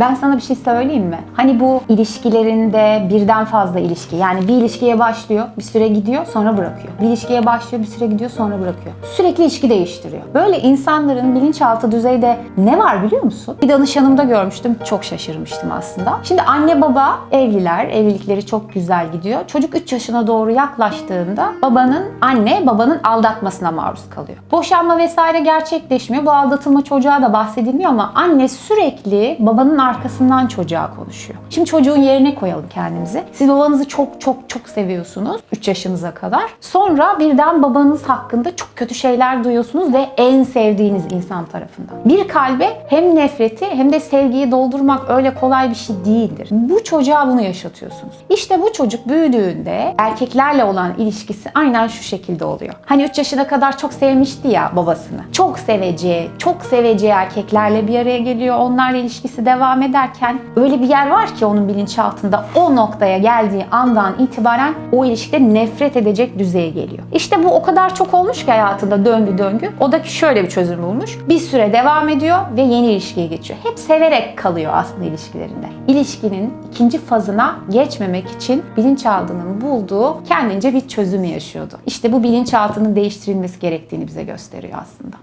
Ben sana bir şey söyleyeyim mi? Hani bu ilişkilerinde birden fazla ilişki yani bir ilişkiye başlıyor bir süre gidiyor sonra bırakıyor. Bir ilişkiye başlıyor bir süre gidiyor sonra bırakıyor. Sürekli ilişki değiştiriyor. Böyle insanların bilinçaltı düzeyde ne var biliyor musun? Bir danışanımda görmüştüm çok şaşırmıştım aslında. Şimdi anne baba evliler evlilikleri çok güzel gidiyor. Çocuk 3 yaşına doğru yaklaştığında babanın anne babanın aldatmasına maruz kalıyor. Boşanma vesaire gerçekleşmiyor. Bu aldatılma çocuğa da bahsedilmiyor ama anne sürekli babanın arkasından çocuğa konuşuyor. Şimdi çocuğun yerine koyalım kendimizi. Siz babanızı çok çok çok seviyorsunuz 3 yaşınıza kadar. Sonra birden babanız hakkında çok kötü şeyler duyuyorsunuz ve en sevdiğiniz insan tarafından. Bir kalbe hem nefreti hem de sevgiyi doldurmak öyle kolay bir şey değildir. Bu çocuğa bunu yaşatıyorsunuz. İşte bu çocuk büyüdüğünde erkeklerle olan ilişkisi aynen şu şekilde oluyor. Hani 3 yaşına kadar çok sevmişti ya babasını. Çok seveceği, çok seveceği erkeklerle bir araya geliyor. Onlarla ilişkisi devam ederken öyle bir yer var ki onun bilinçaltında o noktaya geldiği andan itibaren o ilişkide nefret edecek düzeye geliyor. İşte bu o kadar çok olmuş ki hayatında döngü döngü. O da şöyle bir çözüm bulmuş. Bir süre devam ediyor ve yeni ilişkiye geçiyor. Hep severek kalıyor aslında ilişkilerinde. İlişkinin ikinci fazına geçmemek için bilinçaltının bulduğu kendince bir çözüm yaşıyordu. İşte bu bilinçaltının değiştirilmesi gerektiğini bize gösteriyor aslında.